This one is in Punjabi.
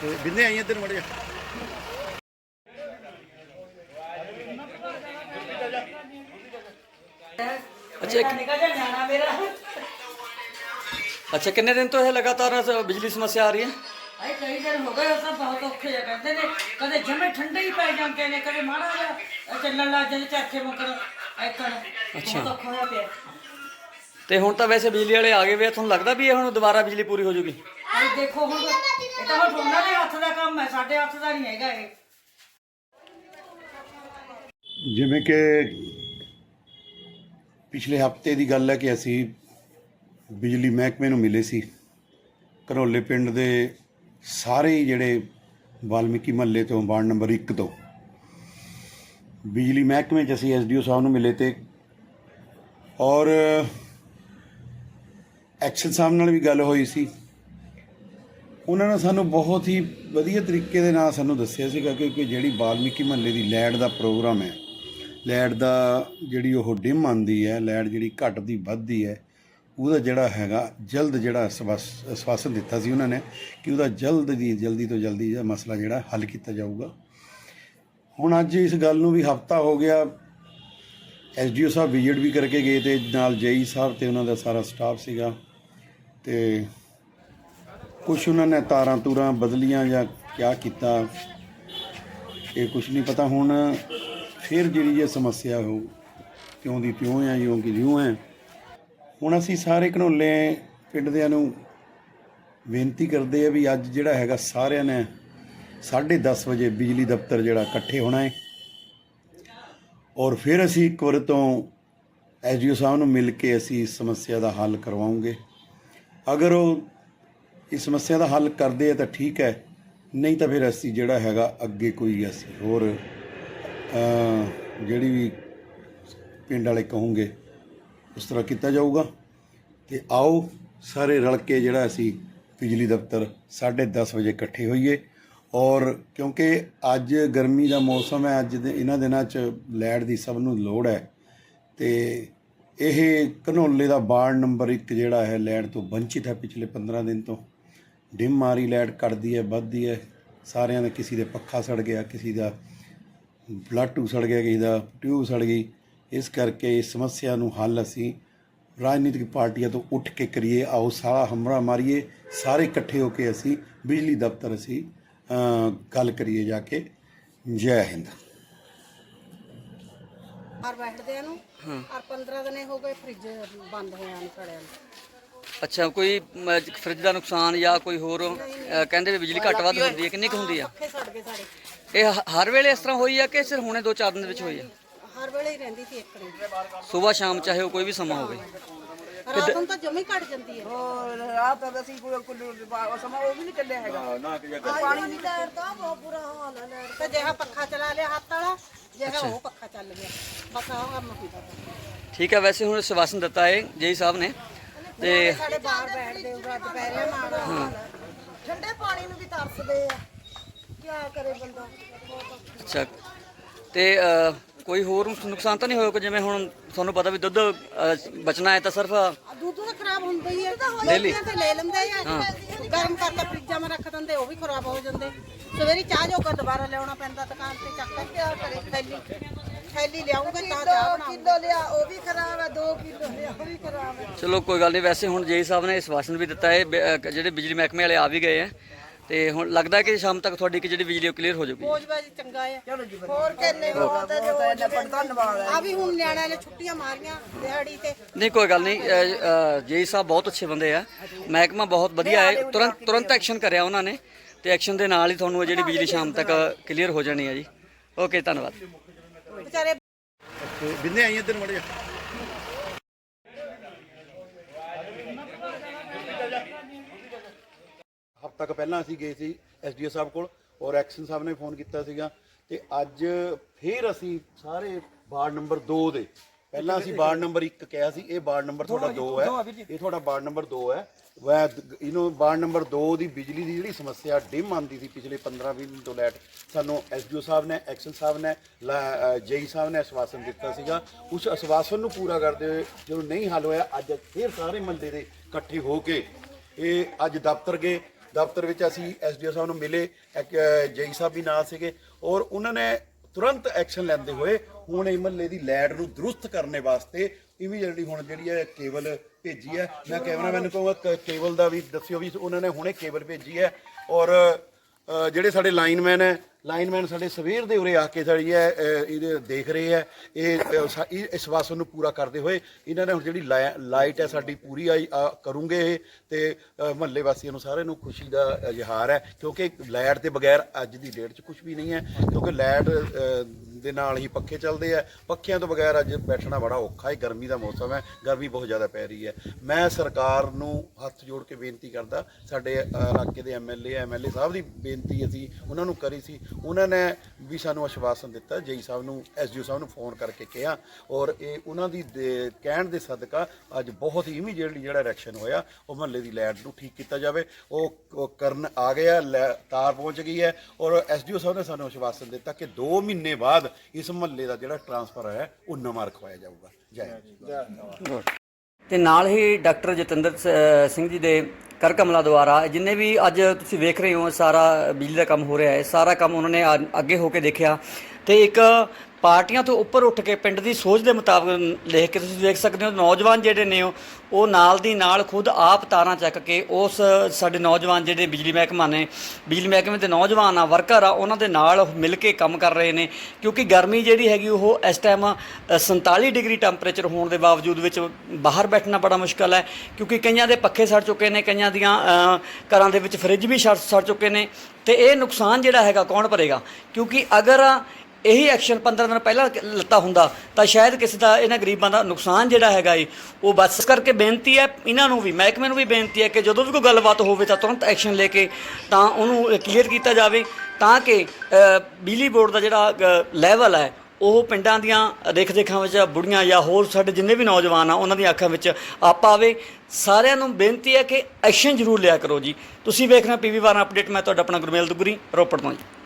ਤੇ ਬਿੰਨੇ ਆਈ ਇੱਧਰ ਮੜ ਜਾ ਅੱਛਾ ਇੱਕ- ਨਿਕਲ ਜਾ ਜਾਣਾ ਮੇਰਾ ਅੱਛਾ ਕਿੰਨੇ ਦਿਨ ਤੋਂ ਇਹ ਲਗਾਤਾਰ ਬਿਜਲੀ ਸਮੱਸਿਆ ਆ ਰਹੀ ਹੈ? ਆਏ ਕਈ ਦਿਨ ਹੋ ਗਏ ਤਾਂ ਬਹੁਤ ਔਖੇ ਜਿਹਾ ਕਰਦੇ ਨੇ। ਕਦੇ ਜਮੇ ਠੰਡੇ ਹੀ ਪੈ ਜਾਂਦੇ ਨੇ ਕਦੇ ਮਾੜਾ ਜਿਹਾ ਚੱਲਣ ਲੱਗ ਜਾਂਦੇ ਚਰਖੇ ਮੁਕਰ ਐਕਣ ਅੱਛਾ। ਬਹੁਤ ਔਖਾ ਹੋਇਆ ਪਿਆ। ਤੇ ਹੁਣ ਤਾਂ ਵੈਸੇ ਬਿਜਲੀ ਵਾਲੇ ਆ ਗਏ ਵੇ ਆ, ਤੁਹਾਨੂੰ ਲੱਗਦਾ ਵੀ ਇਹ ਹੁਣ ਦੁਬਾਰਾ ਬਿਜਲੀ ਪੂਰੀ ਹੋ ਜਾਊਗੀ ਅਰੇ ਦੇਖੋ ਹੁਣ ਇਹ ਤਾਂ ਹੁਣ ਉਹਨਾਂ ਦੇ ਹੱਥ ਦਾ ਕੰਮ ਹੈ ਸਾਡੇ ਹੱਥ ਦਾ ਨਹੀਂ ਹੈਗਾ ਇਹ। ਜਿਵੇਂ ਕਿ ਪਿਛਲੇ ਹਫ਼ਤੇ ਦੀ ਗੱਲ ਹੈ ਕਿ ਅਸੀਂ ਬਿਜਲੀ ਮਹਿਕਮੇ ਨੂੰ ਮਿਲੇ ਸੀ। ਘਰੋਲੇ ਪਿੰਡ ਦੇ ਸਾਰੇ ਹੀ ਜਿਹੜੇ ਵਾਲਮੀਕੀ ਮਹੱਲੇ ਤੋਂ ਵਾਰਡ ਨੰਬਰ 1 ਤੋਂ। ਬਿਜਲੀ ਮਹਿਕਮੇ 'ਚ ਅਸੀਂ ਐਸਡੀਓ ਸਾਹਿਬ ਨੂੰ ਮਿਲੇ ਤੇ ਔਰ ਐਕਸ਼ਨ ਸਾਹਿਬ ਨਾਲ ਵੀ ਗੱਲ ਹੋਈ ਸੀ। ਉਹਨਾਂ ਨੇ ਸਾਨੂੰ ਬਹੁਤ ਹੀ ਵਧੀਆ ਤਰੀਕੇ ਦੇ ਨਾਲ ਸਾਨੂੰ ਦੱਸਿਆ ਸੀਗਾ ਕਿ ਜਿਹੜੀ ਵਾਲਮੀਕੀ ਮਹੱਲੇ ਦੀ ਲੈਟ ਦਾ ਪ੍ਰੋਗਰਾਮ ਹੈ, ਲੈਟ ਦਾ ਜਿਹੜੀ ਉਹ ਡਿਮ ਆਉਂਦੀ ਹੈ, ਲੈਟ ਜਿਹੜੀ ਘਟਦੀ ਵੱਧਦੀ ਹੈ, ਉਹਦਾ ਜਿਹੜਾ ਹੈਗਾ ਜਲਦ ਜਿਹੜਾ ਆਸਵਾਸ- ਆਸਵਾਸਨ ਦਿੱਤਾ ਸੀ ਉਹਨਾਂ ਨੇ ਕਿ ਉਹਦਾ ਜਲਦ ਦੀ, ਜਲਦੀ ਤੋਂ ਜਲਦੀ ਇਹ ਮਸਲਾ ਜਿਹੜਾ ਹੱਲ ਕੀਤਾ ਜਾਊਗਾ। ਹੁਣ ਅੱਜ ਇਸ ਗੱਲ ਨੂੰ ਵੀ ਹਫਤਾ ਹੋ ਗਿਆ ਐਸਡੀਓ ਸਾਹਿਬ ਵਿਜ਼ਿਟ ਵੀ ਕਰਕੇ ਗਏ ਤੇ ਨਾਲ ਜੇਈ ਸਾਹਿਬ ਤੇ ਉਹਨਾਂ ਦਾ ਸਾਰਾ ਸਟਾਫ ਸੀਗਾ। ਤੇ ਕੁਛ ਉਹਨਾਂ ਨੇ ਤਾਰਾਂ ਤੂਰਾਂ ਬਦਲੀਆਂ ਜਾਂ ਕਿਆ ਕੀਤਾ, ਇਹ ਕੁਛ ਨਹੀਂ ਪਤਾ। ਹੁਣ ਫਿਰ ਜਿਹੜੀ ਇਹ ਸਮੱਸਿਆ ਹੋ, ਕਿਉਂ ਦੀ ਤਿਉਂ ਹੈ ਜਿਉਂ ਕਿ ਜਿਉਂ ਹੈ। ਹੁਣ ਅਸੀਂ ਸਾਰੇ ਘਨੋਲੇ ਪਿੰਡ ਦਿਆਂ ਨੂੰ ਬੇਨਤੀ ਕਰਦੇ ਆ ਵੀ ਅੱਜ ਜਿਹੜਾ ਹੈਗਾ ਸਾਰਿਆਂ ਨੇ 10:30 ਵਜੇ ਬਿਜਲੀ ਦਫ਼ਤਰ ਜਿਹੜਾ ਇਕੱਠੇ ਹੋਣਾ ਹੈ। ਔਰ ਫਿਰ ਅਸੀਂ ਇੱਕ ਵਾਰ ਤੋਂ ਐਸਡੀਓ ਸਾਹਿਬ ਨੂੰ ਮਿਲ ਕੇ ਅਸੀਂ ਇਸ ਸਮੱਸਿਆ ਦਾ ਹੱਲ ਕਰਵਾਉਂਗੇ। ਅਗਰ ਉਹ ਇਸ ਸਮੱਸਿਆ ਦਾ ਹੱਲ ਕਰਦੇ ਆ ਤਾਂ ਠੀਕ ਹੈ, ਨਹੀਂ ਤਾਂ ਫਿਰ ਅਸੀਂ ਜਿਹੜਾ ਹੈਗਾ ਅੱਗੇ ਕੋਈ ਅਸੀਂ ਹੋਰ ਜਿਹੜੀ ਵੀ ਪਿੰਡ ਵਾਲੇ ਕਹੋਗੇ, ਉਸ ਤਰ੍ਹਾਂ ਕੀਤਾ ਜਾਊਗਾ। ਤੇ ਆਓ ਸਾਰੇ ਰਲ ਕੇ ਜਿਹੜਾ ਅਸੀਂ ਬਿਜਲੀ ਦਫ਼ਤਰ 10:30 ਵਜੇ ਇਕੱਠੇ ਹੋਈਏ। ਔਰ ਕਿਉਂਕਿ ਅੱਜ ਗਰਮੀ ਦਾ ਮੌਸਮ ਹੈ, ਅੱਜ ਦੇ, ਇਹਨਾਂ ਦਿਨਾਂ 'ਚ ਲਾਈਟ ਦੀ ਸਭ ਨੂੰ ਲੋੜ ਹੈ। ਤੇ ਇਹ ਘਨੋਲੇ ਦਾ ਵਾਰਡ ਨੰਬਰ 1 ਜਿਹੜਾ ਹੈ ਲਾਈਟ ਤੋਂ ਵੰਚਿਤ ਹੈ ਪਿਛਲੇ 15 ਦਿਨ ਤੋਂ। ਡਿਮ ਮਾਰੀ ਲਾਈਟ ਕੱਟਦੀ ਹੈ, ਵੱਧਦੀ ਹੈ। ਸਾਰਿਆਂ ਦਾ ਕਿਸੇ ਦੇ ਪੱਖਾ ਸੜ ਗਿਆ, ਕਿਸੇ ਦਾ ਬਲੱਡ ਸੜ ਗਿਆ, ਕਿਸੇ ਦਾ ਟਿਊਬ ਸੜ ਗਈ। ਇਸ ਕਰਕੇ ਇਸ ਸਮੱਸਿਆ ਨੂੰ ਹੱਲ ਅਸੀਂ ਰਾਜਨੀਤਿਕ ਪਾਰਟੀਆਂ ਤੋਂ ਉੱਠ ਕੇ ਕਰੀਏ। ਆਓ ਸਾਰਾ ਹਮਰਾ ਮਾਰੀਏ। ਸਾਰੇ ਇਕੱਠੇ ਹੋ ਕੇ ਅਸੀਂ ਬਿਜਲੀ ਦਫ਼ਤਰ ਅਸੀਂ ਗੱਲ ਕਰੀਏ ਜਾ ਕੇ। ਜੈ ਹਿੰਦ। ਔਰ ਬੈਠਦੇ ਨੂੰ ਔਰ 15 ਦਿਨੇ ਹੋ ਗਏ ਫ੍ਰਿਜ ਬੰਦ ਹੋਇਆ ਨੂੰ ਖੜਿਆ ਨੂੰ ਅੱਛਾ ਕੋਈ ਮ, ਫਰਿੱਜ ਦਾ ਨੁਕਸਾਨ ਜਾਂ ਕੋਈ ਹੋਰ ਅ, ਕਹਿੰਦੇ ਵੀ ਬਿਜਲੀ ਘੱਟ ਵੱਧ ਹੁੰਦੀ ਹੈ ਕਿੰਨੀ ਕੁ ਹੁੰਦੀ ਆ? ਪੱਖੇ ਸੜ ਗਏ ਸਾਡੇ। ਇਹ ਹ- ਹਰ ਵੇਲੇ ਇਸ ਤਰ੍ਹਾਂ ਹੋਈ ਆ ਕਿ ਸਿਰ ਹੁਣੇ ਦੋ ਚਾਰ ਦਿਨ ਦੇ ਵਿੱਚ ਹੋਈ ਆ? ਹਰ ਵੇਲੇ ਹੀ ਰਹਿੰਦੀ ਸੀ ਇੱਕ ਨੇ ਸਵੇਰ ਸ਼ਾਮ ਚਾਹੇ ਉਹ ਕੋਈ ਵੀ ਸਮਾਂ ਹੋਵੇ। ਰਾਤ ਨੂੰ ਤਾਂ ਜਮੀ ਘਟ ਜਾਂਦੀ ਹੈ। ਹੋਰ ਰਾਤ ਤੱਕ ਅਸੀਂ ਕੋਈ ਕੁੱਲੂ ਸਮਾਂ ਉਹ ਵੀ ਨਹੀਂ ਚੱਲਿਆ ਹੈਗਾ। ਪਾਣੀ ਨਹੀਂ ਲੈਣ ਦਾ ਬਹੁਤ ਬੁਰਾ ਹਾਲ ਹੈ ਲੈਣ ਤੇ ਜਿਹੜਾ ਪੱਖਾ ਚਲਾ ਲਿਆ ਹੱਥ ਵਾਲਾ ਜਿਹੜਾ ਉਹ ਪੱਖਾ ਚੱਲ ਗਿਆ। ਬਸ ਆਹ ਕੰਮ ਕੀਤਾ ਠੀਕ ਹੈ ਵੈਸੇ ਹੁਣ ਸਵਾਸਨ ਦਿੱਤਾ ਹੈ ਜੇਈ ਸਾਹਿਬ ਨੇ। ਤੇ ਸਾਡੇ ਬਾਹਰ ਬੈਠਦੇ ਉਹ ਰੱਜ ਪੈ ਰਿਹਾ ਮਾੜਾ ਹਾਲ ਹੈ। ਠੰਡੇ ਪਾਣੀ ਨੂੰ ਵੀ ਤਰਸਦੇ ਆ। ਕੀ ਕਰੇ ਬੰਦਾ। ਅੱਛਾ। ਤੇ ਅ, ਕੋਈ ਹੋਰ ਨੁਕਸਾਨ ਤਾਂ ਨਹੀਂ ਹੋਇਆ ਕਿ ਜਿਵੇਂ ਹੁਣ ਤੁਹਾਨੂੰ ਪਤਾ ਵੀ ਦੁੱਧ ਬਚਣਾ ਹੈ ਤਾਂ ਸਿਰਫ ਆ ਦੁੱਧ ਤਾਂ ਖਰਾਬ ਹੁੰਦਾ ਹੀ ਹੈ। Daily? ਤੇ ਲੈ ਲੈਂਦੇ ਆ। ਗਰਮ ਕਰਕੇ ਫਰਿੱਜਾਂ 'ਚ ਰੱਖ ਦਿੰਦੇ ਉਹ ਵੀ ਖਰਾਬ ਹੋ ਜਾਂਦੇ। ਸਵੇਰੀ ਚਾਹ ਜੋਗਾ ਦੁਬਾਰਾ ਲਿਆਉਣਾ ਪੈਂਦਾ ਦੁਕਾਨ ਤੇ ਚੱਕ ਕੇ ਕਿਆ ਕਰੇ ਥੈਲੀ। ਥੈਲੀ ਲਿਆਉਂਗੇ ਤਾਂ ਚਾਹ ਬਣਾਉਂਗੇ ਕਿਲੋ ਲਿਆ ਉਹ ਵੀ ਖਰਾਬ ਹੈ 2 ਕਿਲੋ ਲਿਆ ਉਹ ਵੀ ਖਰਾਬ ਹੈ ਚਲੋ ਕੋਈ ਗੱਲ ਨਹੀਂ ਵੈਸੇ ਹੁਣ ਜੇਈ ਸਾਹਿਬ ਨੇ ਸਵਾਸਨ ਵੀ ਦਿੱਤਾ ਹੈ ਬ- ਜਿਹੜੇ ਬਿਜਲੀ ਮਹਿਕਮੇ ਵਾਲੇ ਆ ਵੀ ਗਏ ਹੈ। ਤੇ ਹੁਣ ਲੱਗਦਾ ਕਿ ਸ਼ਾਮ ਤੱਕ ਤੁਹਾਡੀ ਕਿ ਜਿਹੜੀ ਬਿਜਲੀ ਉਹ ਕਲੀਅਰ ਹੋ ਜਾਊਗੀ। ਬੋਝ ਬਾਜੀ ਚੰਗਾ ਹੈ। ਹੋਰ ਕਿੰਨੇ ਬਹੁਤ ਹੈ ਜੋ ਧੰਨਵਾਦ ਆ ਵੀ ਹੁਣ ਨਿਆਣਿਆਂ ਨੇ ਛੁੱਟੀਆਂ ਮਾਰੀਆਂ ਦਿਹਾੜੀ ਤੇ। ਨਹੀਂ ਕੋਈ ਗੱਲ ਨਹੀਂ ਜੇਈ ਸਾਹਿਬ ਬਹੁਤ ਅੱਛੇ ਬੰਦੇ ਆ। ਮਹਿਕਮਾ ਬਹੁਤ ਵਧੀਆ ਹੈ। ਤੁਰੰਤ ਤੁਰੰਤ ਐਕਸ਼ਨ ਕਰਿਆ ਉਹਨਾਂ ਨੇ ਤੇ ਐਕਸ਼ਨ ਦੇ ਨਾਲ ਹੀ ਤੁਹਾਨੂੰ ਜਿਹੜੀ ਬਿਜਲੀ ਸ਼ਾਮ ਤੱਕ ਕਲੀਅਰ ਹੋ ਜਾਣੀ ਹੈ ਜੀ। ਓਕੇ ਧੰਨਵਾਦ। ਵਿਚਾਰੇ ਬਿੰਨੇ ਆਈ ਇੱਧਰ ਮੜ ਜਾ ਹਫ਼ਤਾ ਕੁ ਪਹਿਲਾਂ ਅਸੀਂ ਗਏ ਸੀ ਐਸਡੀਓ ਸਾਹਿਬ ਕੋਲ ਔਰ ਐਕਸ਼ਨ ਸਾਹਿਬ ਨੇ ਫੋਨ ਕੀਤਾ ਸੀਗਾ ਤੇ ਅੱਜ ਫੇਰ ਅਸੀਂ ਸਾਰੇ ਵਾਰਡ ਨੰਬਰ 2 ਦੇ। ਪਹਿਲਾਂ ਅਸੀਂ ਵਾਰਡ ਨੰਬਰ 1 ਕਿਹਾ ਸੀ ਇਹ ਵਾਰਡ ਨੰਬਰ ਤੁਹਾਡਾ 2 ਹੈ। ਇਹ ਤੁਹਾਡਾ ਵਾਰਡ ਨੰਬਰ 2 ਹੈ। ਵੈ ਇਹਨੂੰ ਵਾਰਡ ਨੰਬਰ 2 ਦੀ ਬਿਜਲੀ ਦੀ ਜਿਹੜੀ ਸਮੱਸਿਆ ਡਿਮ ਆਂਦੀ ਸੀ ਪਿਛਲੇ 15-20 ਦਿਨ ਤੋਂ ਲੈਟ ਸਾਨੂੰ ਐਸਡੀਓ ਸਾਹਿਬ ਨੇ ਐਕਸ਼ਨ ਸਾਹਿਬ ਨੇ ਜੇਈ ਸਾਹਿਬ ਨੇ ਆਸ਼ਵਾਸਨ ਦਿੱਤਾ ਸੀਗਾ। ਉਸ ਆਸ਼ਵਾਸਨ ਨੂੰ ਪੂਰਾ ਕਰਦੇ ਹੋਏ ਜਦੋਂ ਨਹੀਂ ਹੱਲ ਹੋਇਆ ਅੱਜ ਫੇਰ ਸਾਰੇ ਮਹੱਲੇ ਦੇ ਇਕੱਠੇ ਹੋ ਕੇ ਇਹ ਅੱਜ ਦਫ਼ਤਰ ਗਏ। ਦਫ਼ਤਰ ਵਿੱਚ ਅਸੀਂ ਐਸਡੀਓ ਸਾਹਿਬ ਨੂੰ ਮਿਲੇ ਜੇਈ ਸਾਹਿਬ ਵੀ ਨਾਲ ਸੀਗੇ ਔਰ ਉਹਨਾਂ ਨੇ ਤੁਰੰਤ ਐਕਸ਼ਨ ਲੈਂਦੇ ਹੋਏ ਹੁਣ ਇਹ ਮਹੱਲੇ ਦੀ ਲਾਈਟ ਨੂੰ ਦਰੁਸਤ ਕਰਨੇ ਵਾਸਤੇ ਇਮੀਡੀਏਟਲੀ ਹੁਣ ਜਿਹੜੀ ਹੈ ਕੇਬਲ ਭੇਜੀ ਹੈ। ਮੈਂ ਕੈਮਰਾਮੈਨ ਨੂੰ ਕਹੂੰਗਾ ਕ- ਕੇਬਲ ਦਾ ਵੀ ਦੱਸਿਓ ਵੀ ਉਹਨਾਂ ਨੇ ਹੁਣੇ ਕੇਬਲ ਭੇਜੀ ਹੈ ਔਰ ਜਿਹੜੇ ਸਾਡੇ ਲਾਈਨਮੈਨ ਹੈ ਲਾਈਨਮੈਨ ਸਾਡੇ ਸਵੇਰ ਦੇ ਉਰੇ ਆ ਕੇ ਜਿਹੜੀ ਹੈ ਇਹਦੇ ਦੇਖ ਰਹੇ ਹੈ। ਇਹ ਅ, ਸਾ- ਇਸ ਵਾਸਨ ਨੂੰ ਪੂਰਾ ਕਰਦੇ ਹੋਏ ਇਹਨਾਂ ਨੇ ਹੁਣ ਜਿਹੜੀ ਲਾਇ- ਲਾਈਟ ਹੈ ਸਾਡੀ ਪੂਰੀ ਆਈ ਆ, ਕਰੂੰਗੇ ਇਹ ਤੇ ਮਹੱਲੇ ਵਾਸੀਆਂ ਨੂੰ ਸਾਰਿਆਂ ਨੂੰ ਖੁਸ਼ੀ ਦਾ ਇਜ਼ਹਾਰ ਹੈ ਕਿਉਂਕਿ ਲਾਈਟ ਦੇ ਬਗੈਰ ਅੱਜ ਦੀ ਡੇਟ 'ਚ ਕੁਝ ਵੀ ਨਹੀਂ ਹੈ ਕਿਉਂਕਿ ਲਾਈਟ ਦੇ ਨਾਲ ਹੀ ਪੱਖੇ ਚੱਲਦੇ ਆ ਪੱਖਿਆਂ ਤੋਂ ਬਗੈਰ ਅੱਜ ਬੈਠਣਾ ਬੜਾ ਔਖਾ ਹੈ ਗਰਮੀ ਦਾ ਮੌਸਮ ਹੈ ਗਰਮੀ ਬਹੁਤ ਜ਼ਿਆਦਾ ਪੈ ਰਹੀ ਹੈ। ਮੈਂ ਸਰਕਾਰ ਨੂੰ ਹੱਥ ਜੋੜ ਕੇ ਬੇਨਤੀ ਕਰਦਾ ਸਾਡੇ ਇਲਾਕੇ ਦੇ ਐਮਐਲਏ ਐਮਐਲਏ ਸਾਹਿਬ ਦੀ ਬੇਨਤੀ ਅਸੀਂ ਉਹਨਾਂ ਨੂੰ ਕਰੀ ਸੀ ਉਹਨਾਂ ਨੇ ਵੀ ਸਾਨੂੰ ਆਸ਼ਵਾਸਨ ਦਿੱਤਾ, ਜੇਈ ਸਾਹਿਬ ਨੂੰ ਐਸਡੀਓ ਸਾਹਿਬ ਨੂੰ ਫੋਨ ਕਰਕੇ ਕਿਹਾ ਔਰ ਇਹ ਉਹਨਾਂ ਦੀ ਦੇ- ਕਹਿਣ ਦੇ ਸਦਕਾ ਅੱਜ ਬਹੁਤ ਹੀ ਇਮੀਡੀਏਟਲੀ ਜਿਹੜਾ ਰੈਕਸ਼ਨ ਹੋਇਆ, ਉਹ ਮਹੱਲੇ ਦੀ ਲਾਈਟ ਨੂੰ ਠੀਕ ਕੀਤਾ ਜਾਵੇ। ਉਹ ਉਹ ਕਰਨ ਆ ਗਿਆ, ਲੈ- ਤਾਰ ਪਹੁੰਚ ਗਈ ਹੈ ਔਰ ਐਸਡੀਓ ਸਾਹਿਬ ਨੇ ਸਾਨੂੰ ਆਸ਼ਵਾਸਨ ਦਿੱਤਾ ਕਿ 2 ਮਹੀਨੇ ਬਾਅਦ ਇਸ ਮਹੱਲੇ ਦਾ ਜਿਹੜਾ ਟਰਾਂਸਫਰ ਹੈ ਉਹ ਨਵਾਂ ਰਖਵਾਇਆ ਜਾਊਗਾ। ਜੈ ਹਿੰਦ। ਤੇ ਨਾਲ ਹੀ ਡਾਕਟਰ ਜਤਿੰਦਰ ਸ- ਸਿੰਘ ਜੀ ਦੇ ਕਰ ਕਮਲਾ ਦੁਆਰਾ, ਜਿੰਨੇ ਵੀ ਅੱਜ ਤੁਸੀਂ ਵੇਖ ਰਹੇ ਹੋ ਸਾਰਾ ਬਿਜਲੀ ਦਾ ਕੰਮ ਹੋ ਰਿਹਾ ਹੈ, ਸਾਰਾ ਕੰਮ ਉਹਨਾਂ ਨੇ ਆ- ਅੱਗੇ ਹੋ ਕੇ ਦੇਖਿਆ। ਤੇ ਇੱਕ ਪਾਰਟੀਆਂ ਤੋਂ ਉੱਪਰ ਉੱਠ ਕੇ ਪਿੰਡ ਦੀ ਸੋਚ ਦੇ ਮੁਤਾਬਕ ਲਿਖ ਕੇ ਤੁਸੀਂ ਦੇਖ ਸਕਦੇ ਹੋ, ਨੌਜਵਾਨ ਜਿਹੜੇ ਨੇ ਉਹ ਨਾਲ ਦੀ ਨਾਲ ਖੁਦ ਆਪ ਤਾਰਾਂ ਚੱਕ ਕੇ ਉਸ ਸਾਡੇ ਨੌਜਵਾਨ ਜਿਹੜੇ ਬਿਜਲੀ ਮਹਿਕਮਾ ਨੇ, ਬਿਜਲੀ ਮਹਿਕਮੇ ਦੇ ਨੌਜਵਾਨ ਆ, ਵਰਕਰ ਆ, ਉਹਨਾਂ ਦੇ ਨਾਲ ਮਿਲ ਕੇ ਕੰਮ ਕਰ ਰਹੇ ਨੇ। ਕਿਉਂਕਿ ਗਰਮੀ ਜਿਹੜੀ ਹੈਗੀ, ਉਹ ਇਸ ਟਾਈਮ 47 ਡਿਗਰੀ ਟੈਂਪਰੇਚਰ ਹੋਣ ਦੇ ਬਾਵਜੂਦ ਵਿੱਚ ਬਾਹਰ ਬੈਠਣਾ ਬੜਾ ਮੁਸ਼ਕਲ ਹੈ। ਕਿਉਂਕਿ ਕਈਆਂ ਦੇ ਪੱਖੇ ਸੜ ਚੁੱਕੇ ਨੇ, ਕਈਆਂ ਦੀਆਂ ਘਰਾਂ ਦੇ ਵਿੱਚ ਫ੍ਰਿਜ ਵੀ ਸੜ ਸੜ ਚੁੱਕੇ ਨੇ। ਤੇ ਇਹ ਨੁਕਸਾਨ ਜਿਹੜਾ ਹੈਗਾ, ਕੌਣ ਭਰੇਗਾ? ਕਿਉਂਕਿ ਅਗਰ ਇਹੀ ਐਕਸ਼ਨ 15 ਦਿਨ ਪਹਿਲਾਂ ਕ- ਲੱਤਾ ਹੁੰਦਾ, ਤਾਂ ਸ਼ਾਇਦ ਕਿਸੇ ਦਾ, ਇਹਨਾਂ ਗਰੀਬਾਂ ਦਾ ਨੁਕਸਾਨ ਜਿਹੜਾ ਹੈਗਾ ਏ, ਉਹ ਬਸ ਇਸ ਕਰਕੇ ਬੇਨਤੀ ਹੈ, ਇਹਨਾਂ ਨੂੰ ਵੀ, ਮਹਿਕਮੇ ਨੂੰ ਵੀ ਬੇਨਤੀ ਹੈ ਕਿ ਜਦੋਂ ਵੀ ਕੋਈ ਗੱਲਬਾਤ ਹੋਵੇ ਤਾਂ ਤੁਰੰਤ ਐਕਸ਼ਨ ਲੈ ਕੇ ਤਾਂ ਉਹਨੂੰ ਕਲੀਅਰ ਕੀਤਾ ਜਾਵੇ, ਤਾਂ ਕਿ ਬਿਜਲੀ ਬੋਰਡ ਦਾ ਜਿਹੜਾ ਲੈਵਲ ਹੈ, ਉਹ ਪਿੰਡਾਂ ਦੀਆਂ ਦੇਖ ਦੇਖਾਂ ਵਿੱਚ, ਬੁੜੀਆਂ ਜਾਂ ਹੋਰ ਸਾਡੇ ਜਿੰਨੇ ਵੀ ਨੌਜਵਾਨ ਆ, ਉਹਨਾਂ ਦੀਆਂ ਅੱਖਾਂ ਵਿੱਚ ਆਪ ਆਵੇ ਸਾਰਿਆਂ ਨੂੰ ਬੇਨਤੀ ਹੈ ਕਿ ਐਕਸ਼ਨ ਜ਼ਰੂਰ ਲਿਆ ਕਰੋ ਜੀ। ਤੁਸੀਂ ਵੇਖ ਰਹੇ ਹੋ ਪੀਵੀ ਵਾਰ ਅਪਡੇਟ ਮੈਂ ਤੁਹਾਡਾ ਆਪਣਾ ਗੁਰਮੇਲ ਦੁਗਰੀ, ਰੋਪੜ ਤੋਂ ਜੀ।